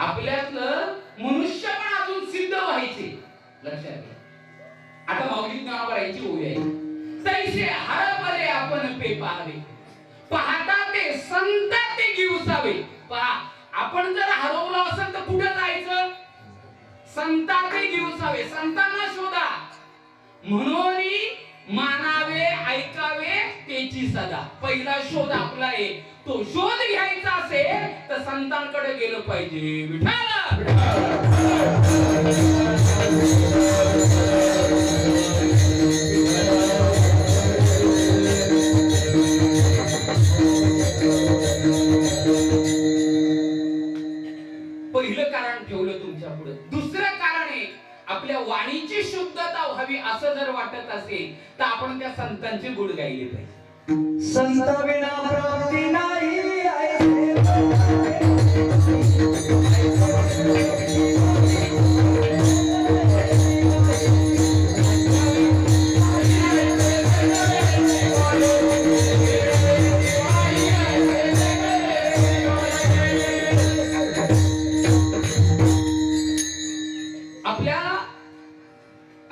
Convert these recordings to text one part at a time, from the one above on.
आपल्यातलं मनुष्य पण अजून सिद्ध व्हायचे. लक्षात घ्या. आता माऊली यायची ओळी आहे. तैसे हरपले आपण पे पाहावे. पाहता ते संत ते घेऊसावे पहा आपण जर हरवलो असेल तर कुठे जायचं? संता ते घेऊसावे संतांना शोधा. म्हणून मानावे ऐकावे त्याची सदा. पहिला शोध आपला आहे. तो शोध घ्यायचा असेल तर संतांकडे गेलं पाहिजे. विठाला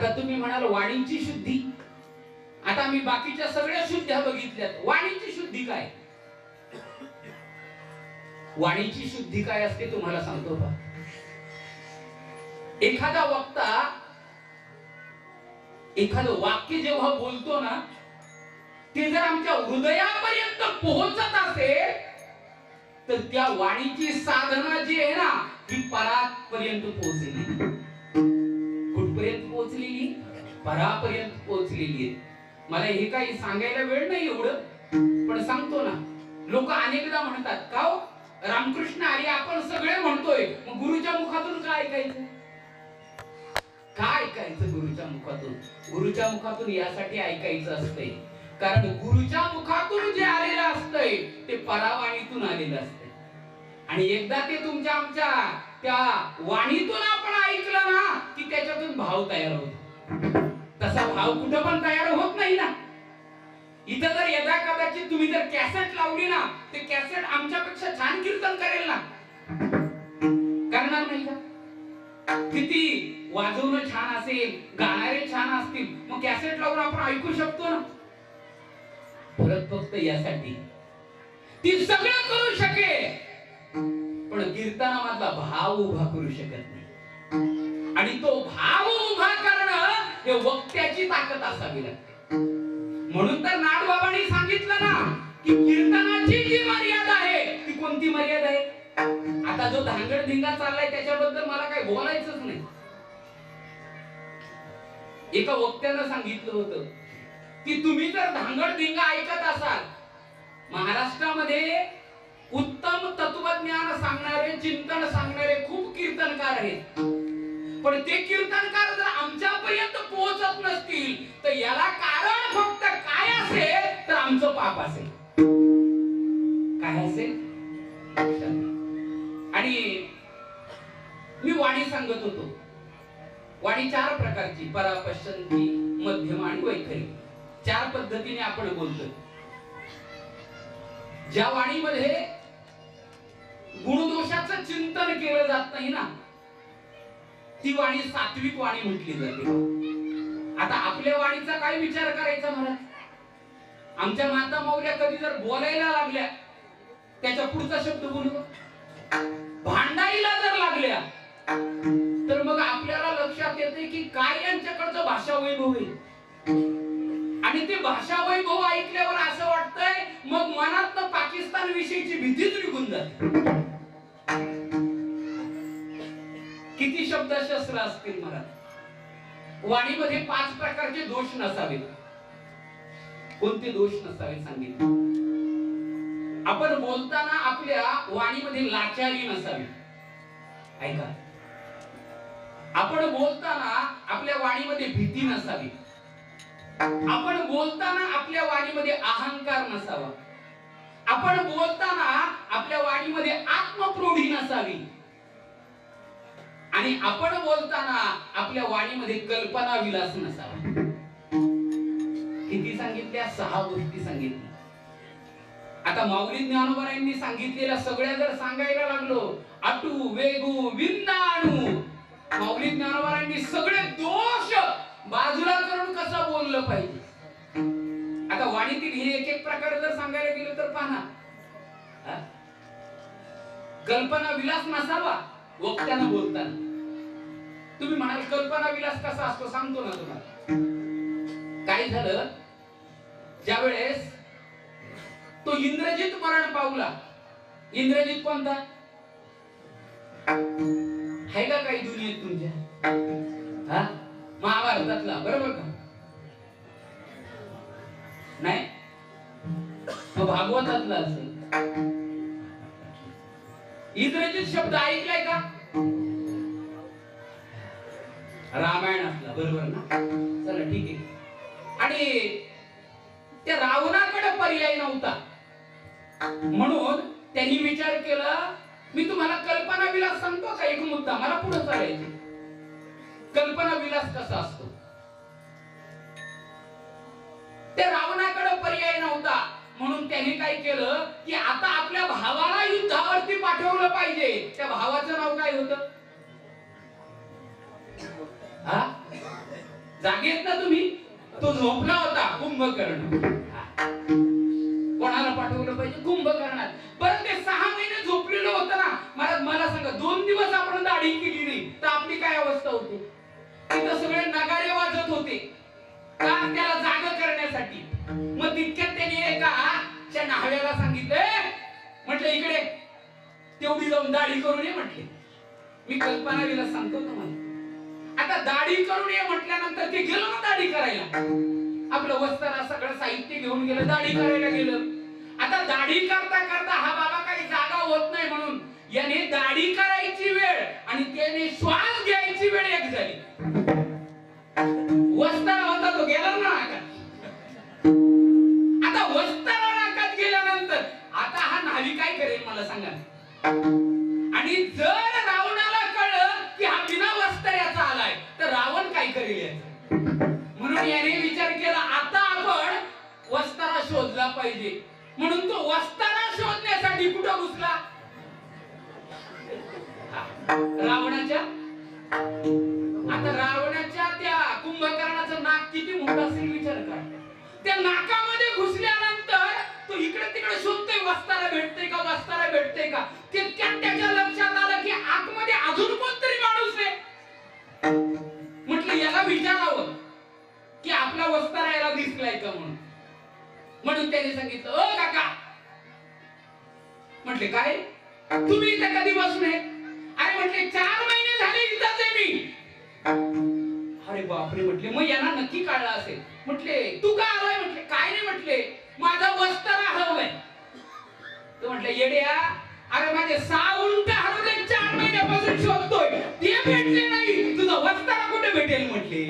आता तुम्ही म्हणाल वाणीची शुद्धी. आता मी बाकीच्या सगळ्या शुद्ध्या बघितल्यात. वाणीची शुद्धी काय? वाणीची शुद्धी काय असते तुम्हाला सांगतो बा. एखादा वक्ता एखादं वाक्य जेव्हा बोलतो ना ते जर आमच्या हृदयापर्यंत पोहोचत असेल तर त्या वाणीची साधना जी आहे ना ती परात पर्यंत पोहोचेल. कुठपर्यंत पोहोचलेली परापर्यंत पोहोचलेली आहे. मला हे काही सांगायला वेळ नाही एवढं पण सांगतो ना. लोक अनेकदा म्हणतात का हो? रामकृष्ण हरी आपण सगळे म्हणतोय. मग गुरुच्या मुखातून काय ऐकायचं? काय ऐकायचं गुरुच्या मुखातून? गुरुच्या मुखातून यासाठी ऐकायचं असतंय. कारण गुरुच्या मुखातून जे आलेलं असतंय ते परावाणीतून आलेलं असतंय. आणि एकदा ते तुमच्या आमच्या त्या वाणीतून आपण ऐकलं ना की त्याच्यातून भाव तयार होतो. तसा भाव कुठं पण तयार होत नाही ना. इथं जर यदा कदाचित तुम्ही जर कॅसेट लावली ना ते कॅसेट आमच्यापेक्षा छान कीर्तन करेल ना. करणार नाही का? किती वाजवणं छान असेल गाणारे छान असतील मग कॅसेट लावून आपण ऐकू शकतो ना. फरक फक्त यासाठी. ती सगळं करू शकेल. पण कीर्तनामधला भाव उभा करू शकत नाही. आणि तो भाव उभा करणं हे वक्त्याची ताकद असावी लागते. म्हणून तर नाडबाबांनी सांगितलं ना की कीर्तनाची जी मर्यादा आहे ती कोणती मर्यादा आहे? आता जो धांगड धिंगा चाललाय त्याच्याबद्दल मला काही बोलायचंच नाही. एका वक्त्यानं सांगितलं होतं की तुम्ही जर धांगड धिंगा ऐकत असाल महाराष्ट्रामध्ये उत्तम तत्वज्ञान सांगणारे चिंतन सांगणारे खूप कीर्तनकार आहेत. पण ते कीर्तनकार जर आमच्यापर्यंत पोहोचत नसतील तर याला कारण फक्त काय असेल तर आमचं पाप असेल. काय असेल? आणि मी वाणी सांगत होतो. वाणी चार प्रकारची परापश्चंती मध्यम आणि वैखरी. चार पद्धतीने आपण बोलतो ज्या वाणीमध्ये गुणदोषाचं चिंतन केलं जात नाही ना. ती वाणी सात्विक वाणी म्हटली जाते. आता आपल्या वाणीचा काय विचार करायचा महाराज आमच्या माता माऊल्या कधी जर बोलायला लागल्या त्याच्या पुढचा शब्द बोलू भांडायला जर लागल्या तर मग आपल्याला लक्षात येते की काय यांच्याकडचं भाषा वैभव आहे. आणि ते भाषा वैभव ऐकल्यावर असं वाटतंय मग मनात पाकिस्तान विषयीची भीतीच निघून जाते. शब्दशस्त्र असतील मला वाणीमध्ये पाच प्रकारचे दोष नसावेत. कोणते दोष नसावे सांगितले? आपण बोलताना आपल्या वाणीमध्ये लाचारी नसावी. ऐका. आपण बोलताना आपल्या वाणीमध्ये भीती नसावी. आपण बोलताना आपल्या वाणीमध्ये अहंकार नसावा. आपण बोलताना आपल्या वाणीमध्ये आत्मप्रोढी नसावी. आणि आपण बोलताना आपल्या वाणीमध्ये कल्पना विलास नसावा. किती सांगितल्या? सहा गोष्टी सांगितल्या. आता माऊली ज्ञानोबरायांनी सांगितलेल्या सगळ्या जर सांगायला लागलो अटू वेगू विंदाणू. माऊली ज्ञानोबरायांनी सगळे दोष बाजूला करून कसं बोललं पाहिजे? आता वाणीतील हे एक एक प्रकार जर सांगायला गेलो तर पाहना कल्पना विलास नसावा वक्त्यानं बोलताना. तुम्ही म्हणाल कल्पना विलास कसा असतो सांगतो ना तुम्हाला. काय झालं ज्यावेळेस तो इंद्रजित मरण पावला. इंद्रजित कोणता? आहे का काही दुनियेत तुमच्या? हा? महाभारतातला बरोबर का? नाही? मग भागवतातला असेल. इंद्रजित शब्द ऐकलाय का? रामायण असलं बरोबर ना? चला ठीक आहे. आणि त्या रावणाकडे पर्याय नव्हता. म्हणून त्यांनी विचार केला मी तुम्हाला कल्पना विलास सांगतो का? एक मुद्दा मला पुढे चालायचे कल्पना विलास कसा असतो? त्या रावणाकडे पर्याय नव्हता. म्हणून त्यांनी काय केलं की आता आपल्या भावाला युद्धावरती पाठवलं पाहिजे. त्या भावाचं नाव काय होतं? हा? जागेत ना तुम्ही? तो झोपला होता कुंभकर्ण. कोणाला पाठवलं पाहिजे? कुंभकर्णात. परत ते सहा महिने झोपलेलं होतं ना मला मला सांगा दोन दिवस आपण दाढी केली नाही तर आपली काय अवस्था होती? तिथं सगळे नगारे वाजत होते. का त्याला जाग करण्यासाठी? मग तितक्यात त्याने एका त्या न्हाव्याला सांगितलं म्हटलं इकडे. तेवढी जाऊन दाढी करून ये म्हटले. मी कल्पना विला सांगतो तुम्हाला. आता दाढी करून ये म्हटल्यानंतर ते गेलो ना दाढी करायला. आपलं वस्त्र सगळं साहित्य घेऊन गेलं दाढी करायला गेलं. आता दाढी करता करता हा बाबा काही जागा होत नाही म्हणून याने दाढी करायची वेळ आणि त्याने श्वास घ्यायची वेळ एक झाली. वस्तारा होता तो गेला ना आता. वस्तारा नाकात गेल्यानंतर आता हा न्हावी काय करेल मला सांगा. पाहिजे. म्हणून तो वस्ताना शोधण्यासाठी कुठं घुसला? रावणाच्या? आता रावणाच्या त्या कुंभकर्णाचं नाक किती मोठं असेल विचार कर. त्या नाकामध्ये घुसल्यानंतर तो इकडे तिकडे शोधतोय वस्ताला भेटतोय का वस्ताला भेटतोय का? तितक्यात त्याच्या लक्षात आलं की आतमध्ये अजून कोणतरी माणूस आहे. म्हटलं याला विचारावं की आपला वस्तारा याला दिसलाय का म्हणून? म्हणून त्याने सांगितलं अ काका. म्हटले काय? तुम्ही इथे कधी बसून आहे अरे म्हटले चार महिने झाले इथंच आहे मी. अरे बापरे म्हटले मग यांना नक्की कळलं असेल. म्हटले तू का आलाय? म्हटले काय नाही म्हटले माझा वस्तारा हरवलंय. तो म्हटले येड्या अरे माझे सहा उंट हरवले चार महिन्यापासून शोधतोय. ते भेटले नाही. तुझं वस्तारा कुठे भेटेल? म्हटले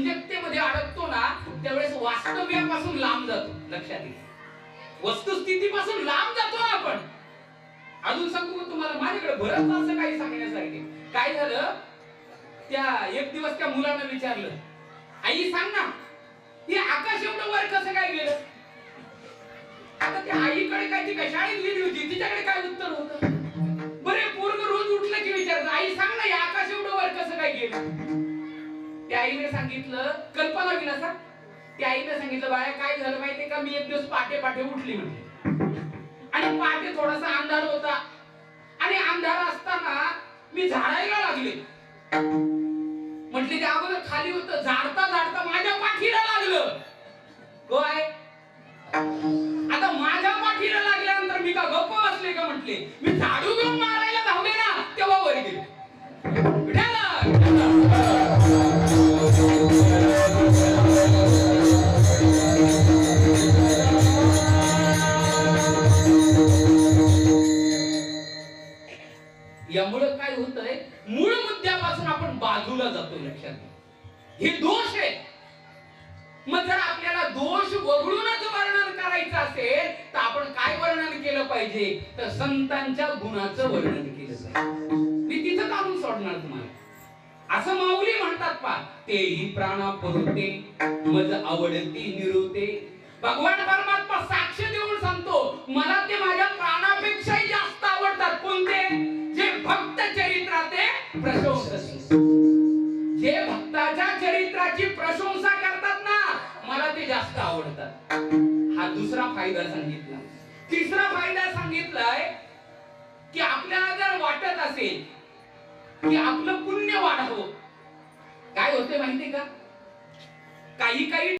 ज्यावेळेस अडकतो ना त्यावेळेस वास्तव्यापासून लांब जातो. लक्षात घ्या वस्तुस्थितीपासून लांब जातो ना आपण. अजून सांगू तुम्हाला? माझ्याकडे बरंच असं काही सांगण्यासारखे. काय झालं? त्या एक दिवस त्या मुलानं विचारलं आई सांग ना हे आकाश एवढं वर कसं काय गेलं? आता त्या आईकडे काय ती काय शाळेत गेली होती? तिच्याकडे काय उत्तर होतं? बरे पोरग रोज उठलं की विचारत आई सांग ना हे आकाश एवढं वर कसं काय गेलं? त्या आईने सांगितलं कल्पना विलासा त्या आईने सांगितलं बाया काय झालं माहितीये का? मी एक दिवस पाटे पाटे उठली म्हणजे आणि पाटे थोडासा अंधार होता. आणि अंधार असताना मी झाडायला लागले. म्हटले ते अगोदर खाली होतं. झाडता झाडता माझ्या पाठीला लागलं. काय आता माझ्या पाठीला लागल्यानंतर मी का गप्प बसले का? म्हटले. मी झाडू घेऊन केलं पाहिजे तर संतांच्या गुणाचं वर्णन केलं पाहिजे. मी तिथं काढून सोडणार तुम्हाला. असं माऊली म्हणतात पा तेही प्राणा परुते मज आवडती निरुते. भगवान परमात्मा साक्ष देऊन सांगतो मला ते माझ्या प्राणापेक्षाही जास्त आवडतात. कोणते? जे भक्त चरित्राते प्रशंसा जे भक्ताच्या चरित्राची प्रशंसा करतात ना मला ते जास्त आवडतात. हा दुसरा फायदा सांगितला. तिसरा फायदा सांगितलाय की आपल्याला जर वाटत असेल की आपलं पुण्य वाढावं काय होते माहिती का? काही काही